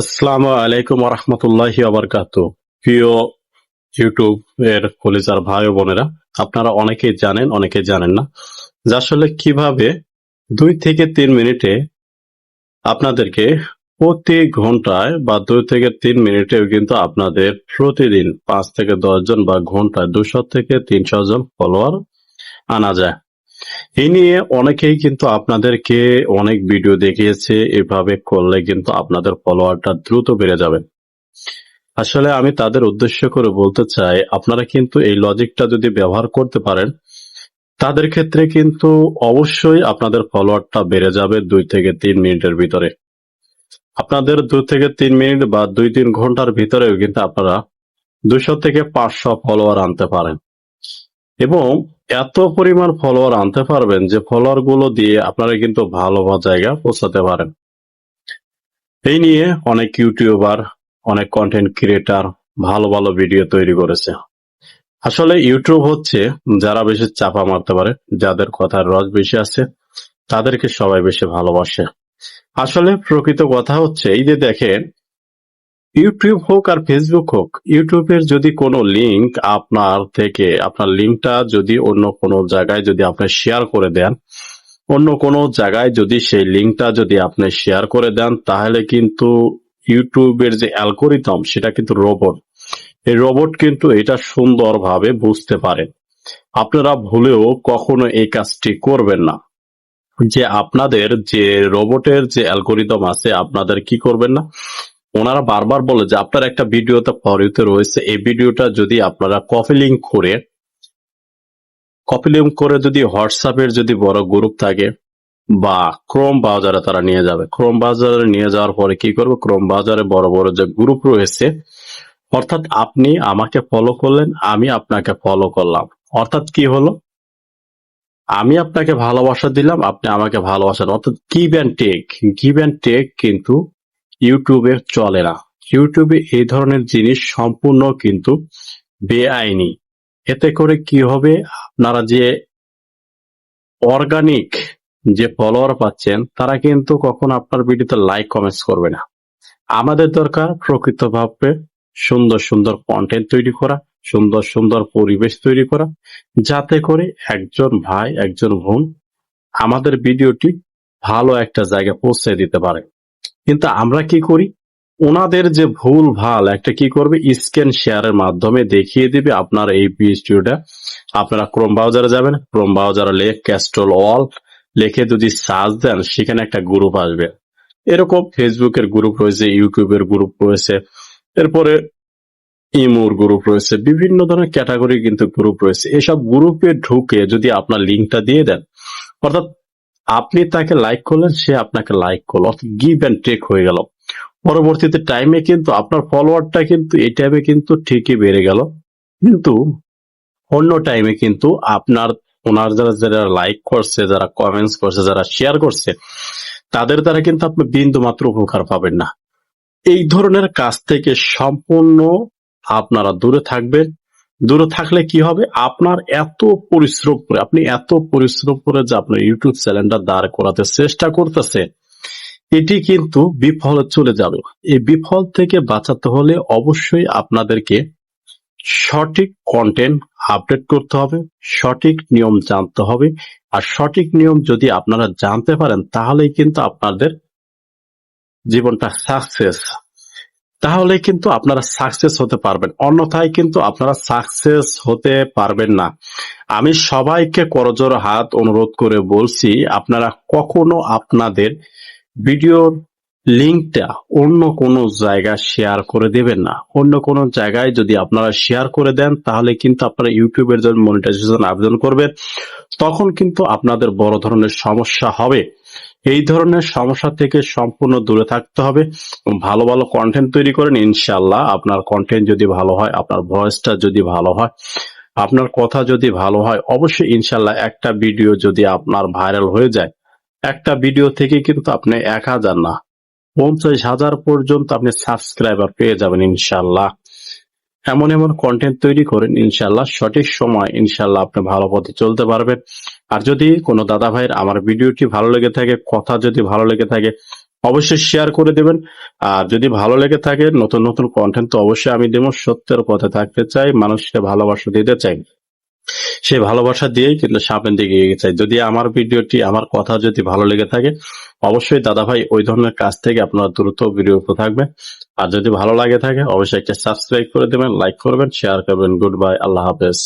আসসালামু আলাইকুম রহমতুল্লাহ আবরকাত ইউটিউব এর কলিজার ভাই বোনেরা, আপনারা অনেকেই জানেন অনেকেই জানেন না যে আসলে কীভাবে দুই থেকে তিন মিনিটে আপনাদেরকে প্রতি ঘন্টায় বা দুই থেকে তিন মিনিটেও কিন্তু আপনাদের প্রতিদিন পাঁচ থেকে দশ জন বা ঘন্টায় দুশো থেকে তিনশো জন ফলোয়ার আনা যায়। এই নিয়ে অনেকেই কিন্তু আপনাদেরকে অনেক ভিডিও দেখিয়েছে, এভাবে করলে কিন্তু আপনাদের ফলোয়ারটা দ্রুত বেড়ে যাবে। আসলে আমি তাদের উদ্দেশ্য করে বলতে চাই, আপনারা কিন্তু এই লজিকটা যদি ব্যবহার করতে পারেন, তাদের ক্ষেত্রে কিন্তু অবশ্যই আপনাদের ফলোয়ারটা বেড়ে যাবে দুই থেকে তিন মিনিটের ভিতরে। আপনাদের দুই থেকে তিন মিনিট বা দুই তিন ঘণ্টার ভিতরেও কিন্তু আপনারা দুশো থেকে পাঁচশো ফলোয়ার আনতে পারেন। এবং এত পরিমাণ ফলোয়ার আনতে পারবেন যে ফলোয়ারগুলো দিয়ে আপনারা কিন্তু ভালো জায়গা পৌঁছাতে পারেন। এই নিয়ে অনেক ইউটিউবার, অনেক কন্টেন্ট ক্রিয়েটার ভালো ভালো ভিডিও তৈরি করেছে। আসলে ইউটিউব হচ্ছে যারা বেশি চাপা মারতে পারে, যাদের কথার রস বেশি আছে তাদেরকে সবাই বেশি ভালোবাসে। আসলে প্রকৃত কথা হচ্ছে, এই যে দেখেন ইউটিউব হোক আর ফেসবুক হোক, ইউটিউবের যদি কোনো লিংক আপনার থেকে, আপনার লিংকটা যদি অন্য কোনো জায়গায় যদি আপনি শেয়ার করে দেন, অন্য কোনো জায়গায় যদি সেই লিংকটা যদি আপনি শেয়ার করে দেন, তাহলে কিন্তু ইউটিউবের যে অ্যালগোরিদম সেটা কিন্তু রোবট এই রোবট কিন্তু এটা সুন্দরভাবে বুঝতে পারে। আপনারা ভুলেও কখনো এই কাজটি করবেন না। যে আপনাদের যে রোবটের যে অ্যালগোরিদম আছে, আপনাদের কি করবেন না? ওনারা বারবার বলে যে, আপনার একটা ভিডিওতে ফরিতে রয়েছে। এই ভিডিওটা যদি আপনারা কপি লিঙ্ক করে কপি লিঙ্ক করে যদি হোয়াটসঅ্যাপের যদি বড় গ্রুপ থাকে বা ক্রোম বাজারে তারা নিয়ে যাবে। ক্রোম বাজারে নিয়ে যাওয়ার পরে কি করবে? ক্রোম বাজারে বড় বড় যে গ্রুপ রয়েছে, অর্থাৎ আপনি আমাকে ফলো করলেন, আমি আপনাকে ফলো করলাম। অর্থাৎ কি হলো? আমি আপনাকে ভালোবাসা দিলাম, আপনি আমাকে ভালোবাসেন অর্থাৎ give and take give and take কিন্তু ইউটিউবে চলে না। ইউটিউবে এই ধরনের জিনিস সম্পূর্ণ কিন্তু বেআইনি। এতে করে কি হবে? আপনারা যে অর্গানিক যে ফলোয়ার পাচ্ছেন, তারা কিন্তু কখন আপনার ভিডিওতে লাইক কমেন্টস করবে না। আমাদের দরকার প্রকৃতভাবে সুন্দর সুন্দর কন্টেন্ট তৈরি করা, সুন্দর সুন্দর পরিবেশ তৈরি করা, যাতে করে একজন ভাই, একজন বোন আমাদের ভিডিওটি ভালো একটা জায়গায় পৌঁছে দিতে পারে। কিন্তু আমরা কি করি? ওনাদের যে ভুল ভালো, একটা কি করবে? স্ক্যান শেয়ারের মাধ্যমে দেখিয়ে দিবে আপনার এই ভিডিওটা আপনারা ক্রোম ব্রাউজারে যাবেন ক্রোম ব্রাউজারে লেখ ক্যাস্ট্রল অল লেখে যদি সার্চ দেন, সেখানে একটা গ্রুপ আসবে। এরকম ফেসবুকের গ্রুপ রয়েছে ইউটিউবের গ্রুপ রয়েছে, এরপরে ইমোর গ্রুপ রয়েছে, বিভিন্ন ধরনের ক্যাটাগরি কিন্তু গ্রুপ রয়েছে। এসব গ্রুপে ঢুকে যদি আপনার লিঙ্কটা দিয়ে দেন, অর্থাৎ আপনি তাকে লাইক করলেন, সে আপনাকে লাইক করল, অর্থাৎ গিভ অ্যান্ড টেক হয়ে গেল। পরবর্তীতে টাইমে কিন্তু আপনার ফলোয়ারটা কিন্তু এই টাইমে কিন্তু ঠিকই বেড়ে গেল। কিন্তু অন্য টাইমে কিন্তু আপনার, ওনার যারা যারা লাইক করছে, যারা কমেন্টস করছে, যারা শেয়ার করছে, তাদের দ্বারা কিন্তু আপনি বিন্দু মাত্র উপকার পাবেন না। এই ধরনের কাজ থেকে সম্পূর্ণ আপনারা দূরে থাকবেন। দূরে থাকলে কি হবে? আপনার এত পরিশ্রম করে, আপনি এত পরিশ্রম করে যে আপনার ইউটিউব চ্যানেলটা দাঁড় করাতে চেষ্টা করতেছে এটি কিন্তু বিফলে চলে যাবে। এই বিফল থেকে বাঁচাতে হলে অবশ্যই আপনাদেরকে সঠিক কন্টেন্ট আপডেট করতে হবে, সঠিক নিয়ম জানতে হবে, আর সঠিক নিয়ম যদি আপনারা জানতে পারেন, তাহলেই কিন্তু আপনাদের জীবনটা সাকসেস তাহলে কিন্তু আপনারা সাকসেস হতে পারবেন। অন্যথায় কিন্তু আপনারা সাকসেস হতে পারবেন না। আমি সবাইকে করজোর হাত অনুরোধ করে বলছি, আপনারা কখনো আপনাদের ভিডিওর লিঙ্কটা অন্য কোনো জায়গায় শেয়ার করে দেবেন না। অন্য কোনো জায়গায় যদি আপনারা শেয়ার করে দেন, তাহলে কিন্তু আপনারা ইউটিউবের জন্য মনিটাইজেশন আবেদন করবেন। তখন কিন্তু আপনাদের বড় ধরনের সমস্যা হবে। এই ধরনের সমস্যা থেকে সম্পূর্ণ দূরে থাকতে হবে ভালো ভালো কন্টেন্ট তৈরি করেন ইনশাল্লাহ আপনার কন্টেন্ট যদি ভালো হয়, আপনার ভয়েসটা যদি ভালো হয়, আপনার কথা যদি ভালো হয়, অবশ্যই ইনশাল্লাহ একটা ভিডিও যদি আপনার ভাইরাল হয়ে যায়, একটা ভিডিও থেকে কিন্তু আপনি এক হাজার না পঞ্চাশ হাজার পর্যন্ত আপনি সাবস্ক্রাইবার পেয়ে যাবেন ইনশাল্লাহ এমন এমন কন্টেন্ট তৈরি করেন ইনশাল্লাহ সঠিক সময় ইনশাল্লাহ আপনি ভালো পথে চলতে পারবেন। আর যদি কোনো দাদা ভাইয়ের আমার ভিডিওটি ভালো লেগে থাকে, কথা যদি ভালো লেগে থাকে, অবশ্যই শেয়ার করে দেবেন। আর যদি ভালো লেগে থাকে, নতুন নতুন কন্টেন্ট তো অবশ্যই আমি দেবো। সত্যের পথে থাকতে চাই, মানুষকে ভালোবাসা দিতে চাই। সেই ভালোবাসা দিয়েই কিন্তু সামনের দিকে এগিয়ে চাই যদি আমার ভিডিওটি, আমার কথা যদি ভালো লেগে থাকে, অবশ্যই দাদা ভাই ওই ধরনের কাজ থেকে আপনারা দ্রুত বিরত থাকবে আর যদি ভালো লাগে থাকে, অবশ্যই একটা সাবস্ক্রাইব করে দেবেন, লাইক করবেন, শেয়ার করবেন। গুড বাই আল্লাহ হাফেজ।